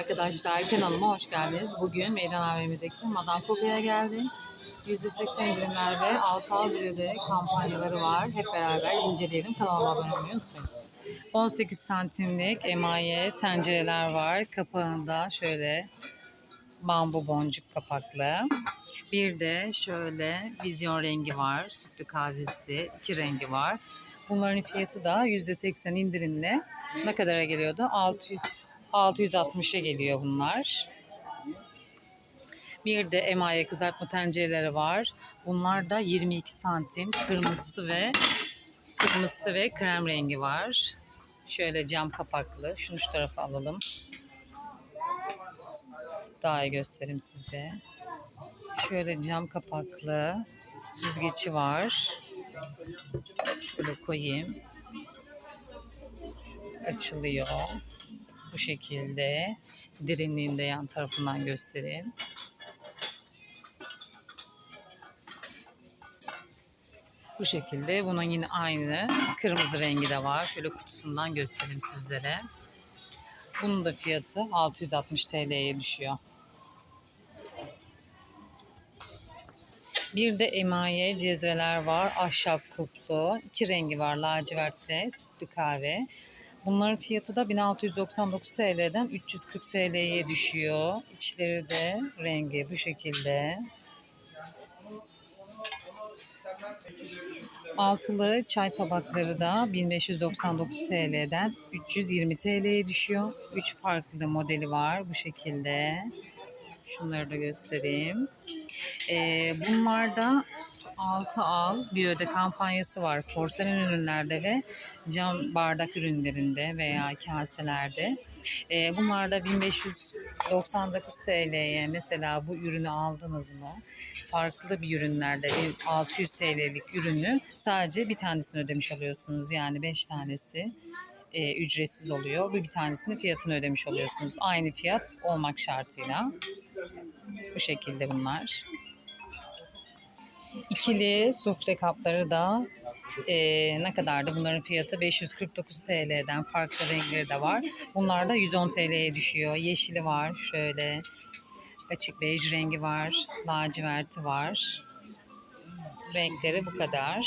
arkadaşlar kanalıma hoş geldiniz. Bugün Meydan AVM'deki Madame Coco'ya geldim. %80 indirimler ve 6 al bir öde kampanyaları var. Hep beraber inceleyelim. Kanalıma abone olmayı unutmayın. 18 santimlik emaye tencereler var. Kapağında şöyle bambu boncuk kapaklı. Bir de şöyle vizyon rengi var. Sütlü kahvesi, iki rengi var. Bunların fiyatı da %80 indirimle ne kadara geliyordu? 600 660'a geliyor bunlar. Bir de emaye kızartma tencereleri var. Bunlar da 22 santim. Kırmızısı ve kırmızısı ve krem rengi var. Şöyle cam kapaklı. Şunu şu tarafa alalım. Daha iyi göstereyim size. Şöyle cam kapaklı süzgeci var. Şöyle koyayım. Açılıyor. Şekilde. Derinliğini de yan tarafından göstereyim. Bu şekilde. Bunun yine aynı kırmızı rengi de var. Şöyle kutusundan göstereyim sizlere. Bunun da fiyatı 660 TL'ye düşüyor. Bir de emaye cezveler var. Ahşap kuplu. İki rengi var. Lacivertle sütlü kahve. Bunların fiyatı da 1699 TL'den 340 TL'ye düşüyor. İçleri de rengi bu şekilde. Altılı çay tabakları da 1599 TL'den 320 TL'ye düşüyor. Üç farklı modeli var bu şekilde. Şunları da göstereyim. Ee, bunlarda 6 al bir öde kampanyası var. Porselen ürünlerde ve cam bardak ürünlerinde veya kaselerde. Ee, bunlarda 1599 TL'ye mesela bu ürünü aldınız mı? Farklı bir ürünlerde 600 TL'lik ürünü sadece bir tanesini ödemiş oluyorsunuz. Yani 5 tanesi e, ücretsiz oluyor. Bu bir tanesinin fiyatını ödemiş oluyorsunuz. Aynı fiyat olmak şartıyla. Bu şekilde bunlar. İkili sufle kapları da e, ne kadardı? Bunların fiyatı 549 TL'den farklı renkleri de var. Bunlar da 110 TL'ye düşüyor. Yeşili var şöyle. Açık bej rengi var. Laciverti var. Renkleri bu kadar.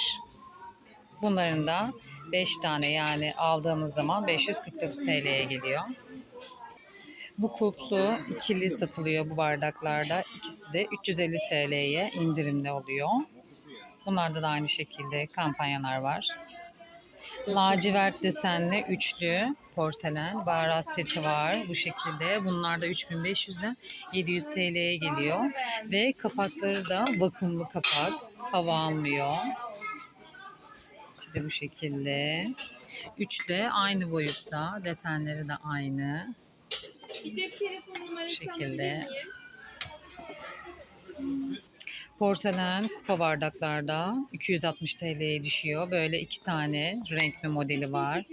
Bunların da 5 tane yani aldığımız zaman 549 TL'ye geliyor. Bu kulplu ikili satılıyor bu bardaklarda. İkisi de 350 TL'ye indirimli oluyor. Bunlarda da aynı şekilde kampanyalar var. Lacivert desenli üçlü porselen baharat seti var bu şekilde. Bunlar da 3500'den 700 TL'ye geliyor. Ve kapakları da vakumlu kapak. Hava almıyor. İşte bu şekilde. Üç de aynı boyutta. Desenleri de aynı. Cep telefon numarası şekilde. Porselen kupa bardaklarda 260 TL'ye düşüyor. Böyle iki tane renk ve modeli var.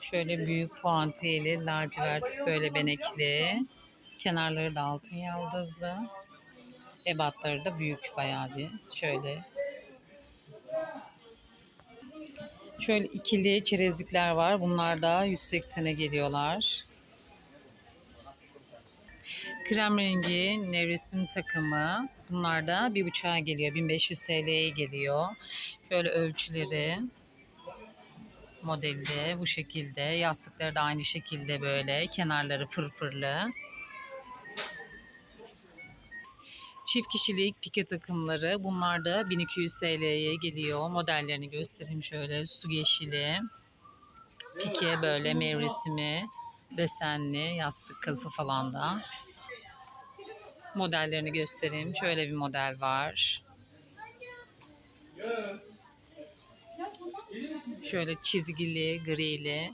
Şöyle büyük puantiyeli, lacivert böyle benekli. Kenarları da altın yaldızlı. Ebatları da büyük bayağı bir. Şöyle. Şöyle ikili çerezlikler var. Bunlar da 180'e geliyorlar. Krem rengi nevresim takımı. Bunlar da bir buçuğa geliyor. 1500 TL'ye geliyor. Şöyle ölçüleri modelde bu şekilde. Yastıkları da aynı şekilde böyle. Kenarları fırfırlı. Çift kişilik pike takımları. Bunlar da 1200 TL'ye geliyor. Modellerini göstereyim şöyle. Su yeşili. Pike böyle mevresimi desenli yastık kılıfı falan da modellerini göstereyim. Şöyle bir model var. Şöyle çizgili, grili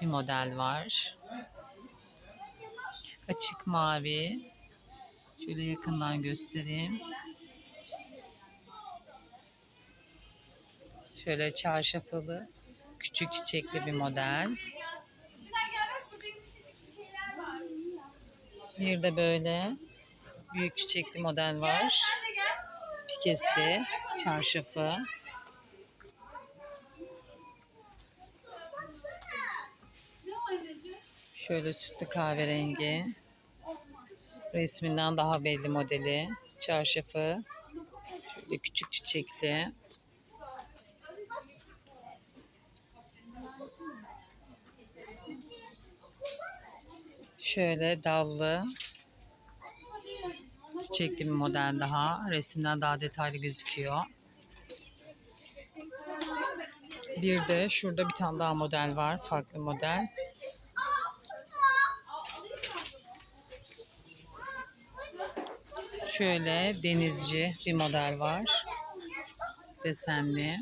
bir model var. Açık mavi. Şöyle yakından göstereyim. Şöyle çarşaflı, küçük çiçekli bir model. Bir de böyle büyük çiçekli model var. Pikesi, çarşafı. Şöyle sütlü kahverengi. Resminden daha belli modeli. Çarşafı. Şöyle küçük çiçekli. Şöyle dallı. Çiçekli bir model daha. Resimden daha detaylı gözüküyor. Bir de şurada bir tane daha model var. Farklı model. Şöyle denizci bir model var. Desenli.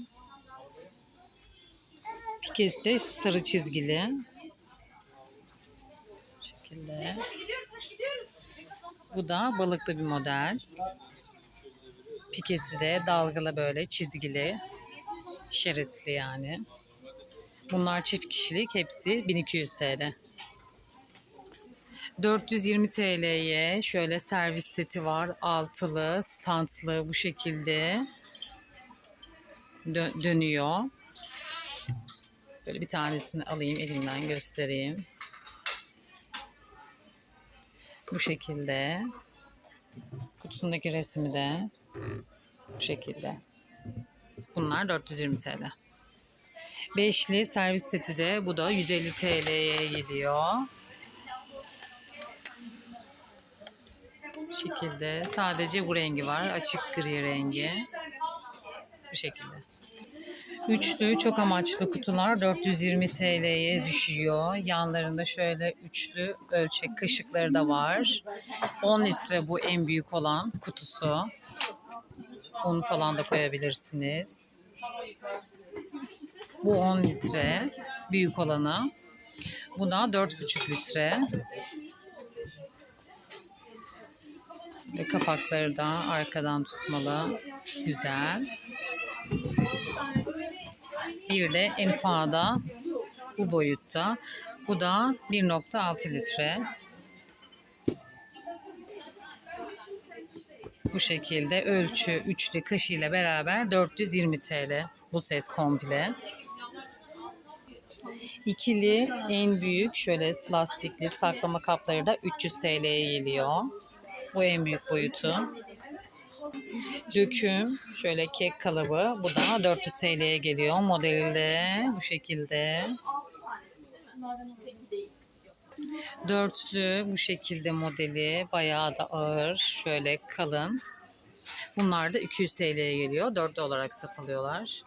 Pikesi de sarı çizgili. Bu şekilde. Bu da balıklı bir model. Pikesi de dalgalı böyle çizgili. Şeritli yani. Bunlar çift kişilik. Hepsi 1200 TL. 420 TL'ye şöyle servis seti var. Altılı, stantlı bu şekilde dö- dönüyor. Böyle bir tanesini alayım elimden göstereyim. Bu şekilde. Kutusundaki resmi de bu şekilde. Bunlar 420 TL. Beşli servis seti de bu da 150 TL'ye geliyor. Bu şekilde. Sadece bu rengi var. Açık gri rengi. Bu şekilde. Üçlü çok amaçlı kutular 420 TL'ye düşüyor. Yanlarında şöyle üçlü ölçek kaşıkları da var. 10 litre bu en büyük olan kutusu. Un falan da koyabilirsiniz. Bu 10 litre büyük olanı. Bu da 4,5 litre. Ve kapakları da arkadan tutmalı. Güzel. Bir de enfada bu boyutta. Bu da 1.6 litre. Bu şekilde ölçü üçlü kaşığıyla beraber 420 TL bu set komple. İkili en büyük şöyle lastikli saklama kapları da 300 TL'ye geliyor. Bu en büyük boyutu. Döküm şöyle kek kalıbı bu da 400 TL'ye geliyor. Modeli de bu şekilde. Dörtlü bu şekilde modeli bayağı da ağır şöyle kalın. Bunlar da 200 TL'ye geliyor. Dörtlü olarak satılıyorlar.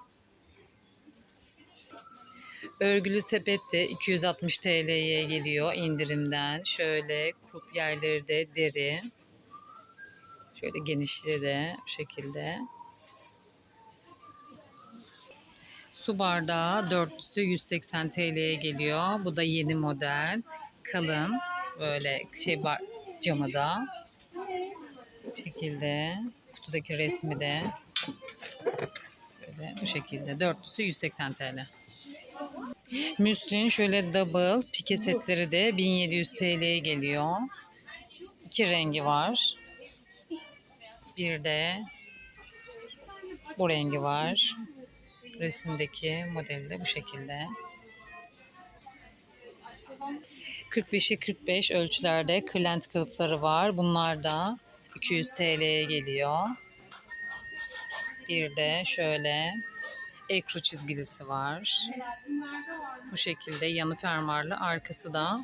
Örgülü sepet de 260 TL'ye geliyor indirimden. Şöyle kulp yerleri de deri. Şöyle genişliği de bu şekilde. Su bardağı dörtlüsü 180 TL'ye geliyor. Bu da yeni model. Kalın. Böyle şey bar camı da. Bu şekilde. Kutudaki resmi de. Böyle bu şekilde. Dörtlüsü 180 TL. Müslin şöyle double pike setleri de 1700 TL'ye geliyor. İki rengi var. Bir de bu rengi var. Resimdeki modeli de bu şekilde. 45'e 45 ölçülerde kırlent kılıfları var. Bunlar da 200 TL'ye geliyor. Bir de şöyle ekru çizgilisi var. Bu şekilde yanı fermuarlı. Arkası da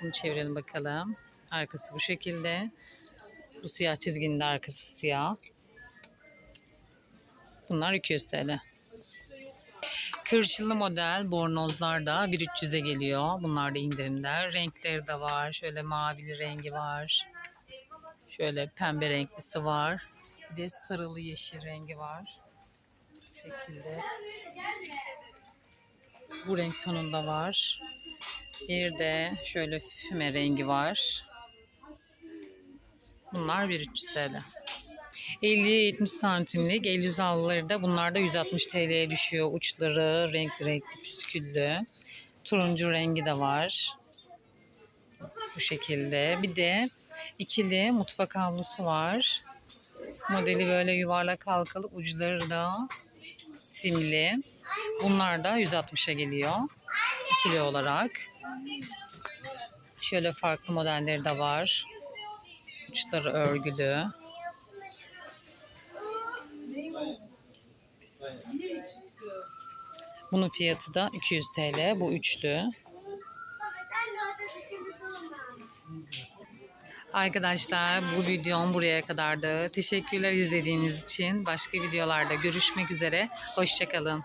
bunu çevirelim bakalım. Arkası bu şekilde. Bu siyah çizginin de arkası siyah. Bunlar 200 TL. Kırçılı model bornozlar da 1300'e geliyor. Bunlar da indirimler. Renkleri de var. Şöyle mavili rengi var. Şöyle pembe renklisi var. Bir de sarılı yeşil rengi var. Bu şekilde. Bu renk tonunda var. Bir de şöyle füme rengi var. Bunlar 1300 TL. 50-70 santimlik el yüz havluları da bunlar da 160 TL'ye düşüyor. Uçları renkli renkli püsküllü. Turuncu rengi de var. Bu şekilde. Bir de ikili mutfak havlusu var. Modeli böyle yuvarlak halkalı. Uçları da simli. Bunlar da 160'a geliyor. İkili olarak. Şöyle farklı modelleri de var. Uçları örgülü. Bunun fiyatı da 200 TL. Bu üçlü. Arkadaşlar bu videom buraya kadardı. Teşekkürler izlediğiniz için. Başka videolarda görüşmek üzere. Hoşçakalın.